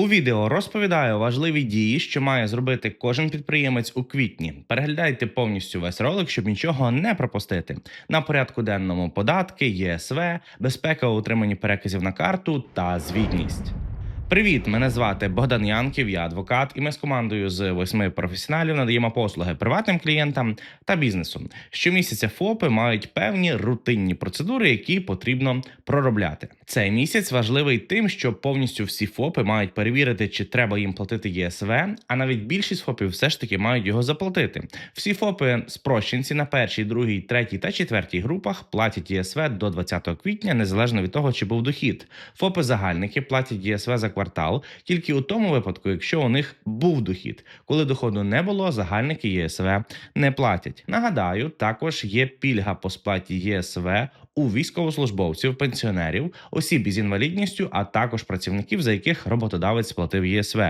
У відео розповідаю важливі дії, що має зробити кожен підприємець у квітні. Переглядайте повністю весь ролик, щоб нічого не пропустити. На порядку денному податки, ЄСВ, безпека у утриманні переказів на карту та звітність. Привіт, мене звати Богдан Янків, я адвокат, і ми з командою з восьми професіоналів надаємо послуги приватним клієнтам та бізнесу. Щомісяця ФОПи мають певні рутинні процедури, які потрібно проробляти. Цей місяць важливий тим, що повністю всі ФОПи мають перевірити, чи треба їм платити ЄСВ, а навіть більшість ФОПів все ж таки мають його заплатити. Всі ФОПи спрощенці на першій, другій, третій та четвертій групах платять ЄСВ до 20 квітня, незалежно від того, чи був дохід. ФОПи загальники платять ЄСВ за квартал тільки у тому випадку, якщо у них був дохід. Коли доходу не було, загальники ЄСВ не платять. Нагадаю, також є пільга по сплаті ЄСВ у військовослужбовців, пенсіонерів, осіб із інвалідністю, а також працівників, за яких роботодавець сплатив ЄСВ.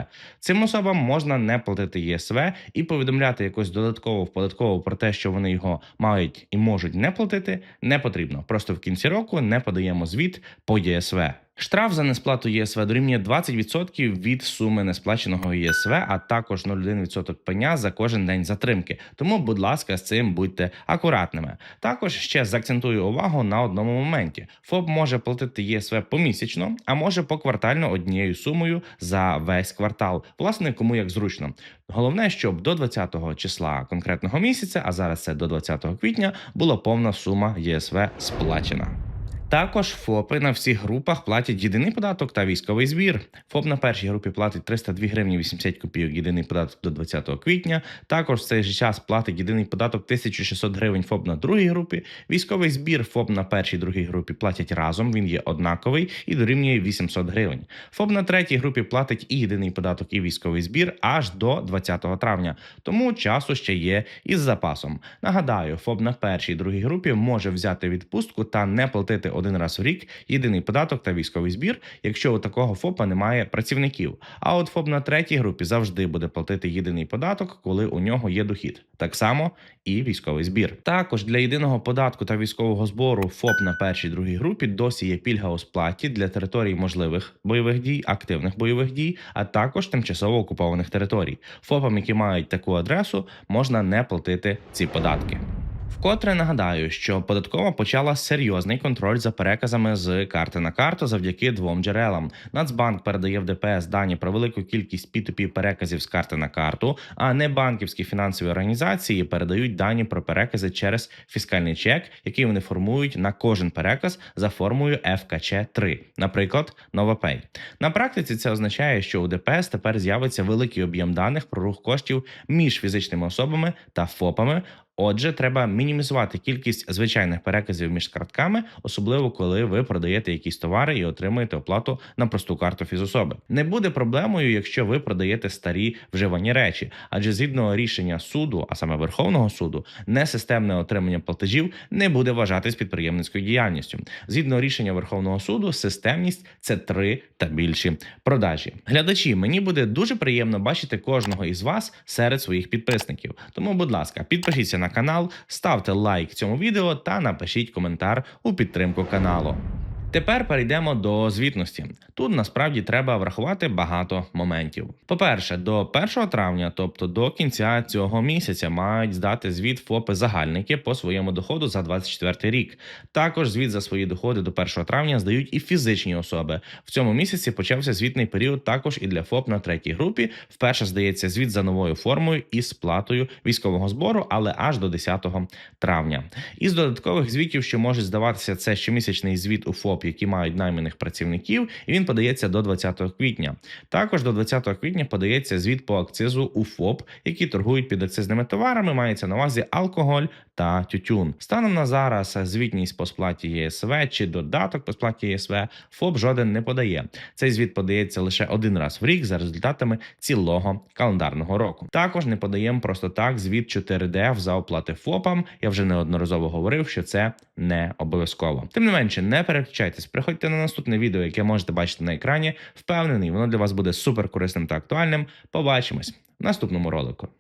Цим особам можна не платити ЄСВ і повідомляти якось додатково в податкову про те, що вони його мають і можуть не платити, не потрібно. Просто в кінці року не подаємо звіт по ЄСВ. Штраф за несплату ЄСВ дорівнює 20% від суми несплаченого ЄСВ, а також 0,1% пеня за кожен день затримки. Тому, будь ласка, з цим будьте акуратними. Також ще заакцентую увагу на одному моменті: ФОП може платити ЄСВ помісячно, а може поквартально однією сумою за весь квартал. Власне, кому як зручно. Головне, щоб до 20 числа конкретного місяця, а зараз це до 20 квітня, була повна сума ЄСВ сплачена. Також ФОПи на всіх групах платять єдиний податок та військовий збір. ФОП на першій групі платить 302 гривні 80 копійок єдиний податок до 20 квітня. Також в цей же час платить єдиний податок 1600 гривень ФОП на другій групі. Військовий збір ФОП на першій другій групі платять разом. Він є однаковий і дорівнює 800 гривень. ФОП на третій групі платить і єдиний податок, і військовий збір аж до 20 травня. Тому часу ще є із запасом. Нагадаю, ФОП на першій другій групі може взяти відпустку та не платити один раз в рік єдиний податок та військовий збір, якщо у такого ФОПа немає працівників. А от ФОП на третій групі завжди буде платити єдиний податок, коли у нього є дохід. Так само і військовий збір. Також для єдиного податку та військового збору ФОП на першій другій групі досі є пільга у сплаті для територій можливих бойових дій, активних бойових дій, а також тимчасово окупованих територій. ФОПам, які мають таку адресу, можна не платити ці податки. Вкотре нагадаю, що податкова почала серйозний контроль за переказами з карти на карту завдяки двом джерелам. Нацбанк передає в ДПС дані про велику кількість P2P переказів з карти на карту, а не банківські фінансові організації передають дані про перекази через фіскальний чек, який вони формують на кожен переказ за формою FKC 3 наприклад, NovaPay. На практиці це означає, що у ДПС тепер з'явиться великий об'єм даних про рух коштів між фізичними особами та ФОПами. Отже, треба мінімізувати кількість звичайних переказів між картками, особливо коли ви продаєте якісь товари і отримуєте оплату на просту карту фізособи. Не буде проблемою, якщо ви продаєте старі вживані речі, адже згідно рішення суду, а саме Верховного суду, несистемне отримання платежів не буде вважатись підприємницькою діяльністю. Згідно рішення Верховного суду, системність це три та більші продажі. Глядачі, мені буде дуже приємно бачити кожного із вас серед своїх підписників. Тому, будь ласка, підпишіться на канал, ставте лайк цьому відео та напишіть коментар у підтримку каналу. Тепер перейдемо до звітності. Тут насправді треба врахувати багато моментів. По-перше, до 1 травня, тобто до кінця цього місяця, мають здати звіт ФОПи загальники по своєму доходу за 24 рік. Також звіт за свої доходи до 1 травня здають і фізичні особи. В цьому місяці почався звітний період також і для ФОП на третій групі. Вперше здається звіт за новою формою і сплатою військового збору, але аж до 10 травня. Із додаткових звітів, що можуть здаватися, це щомісячний звіт у ФОП, які мають найманих працівників, і він подається до 20 квітня. Також до 20 квітня подається звіт по акцизу у ФОП, які торгують під акцизними товарами. Мається на увазі алкоголь та тютюн. Станом на зараз звітність по сплаті ЄСВ чи додаток по сплаті ЄСВ ФОП жоден не подає. Цей звіт подається лише один раз в рік за результатами цілого календарного року. Також не подаємо просто так звіт 4DF за оплати ФОПам. Я вже неодноразово говорив, що це не обов'язково. Тим не менше, не переключайтесь, приходьте на наступне відео, яке можете бачити на екрані. Впевнений, воно для вас буде супер корисним та актуальним. Побачимось в наступному ролику.